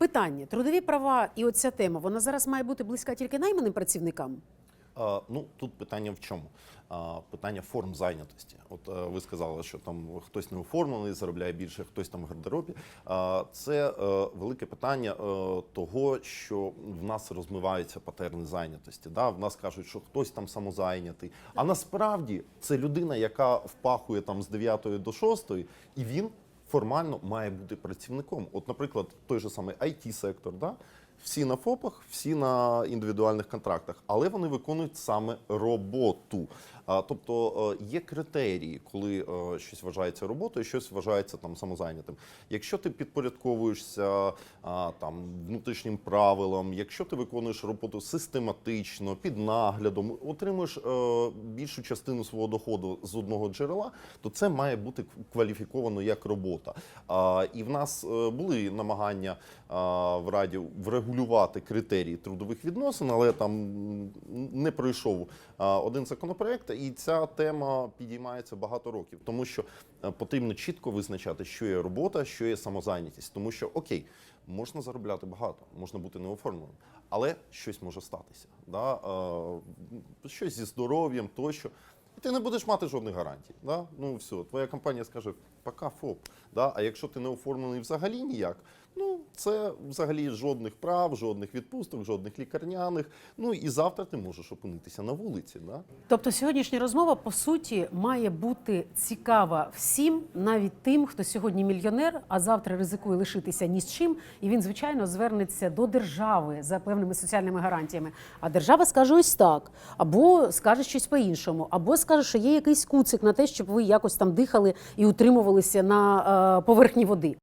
Питання: трудові права і оця тема, вона зараз має бути близька тільки найманим працівникам. А, Ну тут питання в чому? А, Питання форм зайнятості. От е, ви сказали, що там хтось не оформлений, заробляє більше, хтось там в гардеробі. А, Це е, велике питання е, того, що в нас розмиваються патерни зайнятості. Да? В нас кажуть, що хтось там самозайнятий. А насправді це людина, яка впахує там з 9 до 6, і він формально має бути працівником. От, наприклад, той же самий it сектор да? всі на ФОПах, всі на індивідуальних контрактах, але вони виконують саме роботу. Тобто е, є критерії, коли е, щось вважається роботою, щось вважається там самозайнятим. Якщо ти підпорядковуєшся там внутрішнім правилам, якщо ти виконуєш роботу систематично, під наглядом, отримуєш е, більшу частину свого доходу з одного джерела, то це має бути кваліфіковано як робота. І в нас були намагання в Раді врегулювати критерії трудових відносин, але там не пройшов один законопроект, і ця тема підіймається багато років, тому що е, потрібно чітко визначати, що є робота, що є самозайнятість, тому що окей. Можна заробляти багато, можна бути неоформленим, але щось може статися. Да? Е, щось зі здоров'ям тощо. Ти не будеш мати жодних гарантій. Да? Ну все, твоя компанія скаже, пока ФОП. Да? А якщо ти не оформлений взагалі ніяк, ну це взагалі жодних прав, жодних відпусток, жодних лікарняних. Ну і завтра ти можеш опинитися на вулиці. Да? Тобто сьогоднішня розмова по суті має бути цікава всім, навіть тим, хто сьогодні мільйонер, а завтра ризикує лишитися ні з чим, і він звичайно звернеться до держави за певними соціальними гарантіями. А держава скаже ось так, або скаже щось по-іншому, або скаже, що є якийсь куцик на те, щоб ви якось там дихали і утримувалися на е, поверхні води.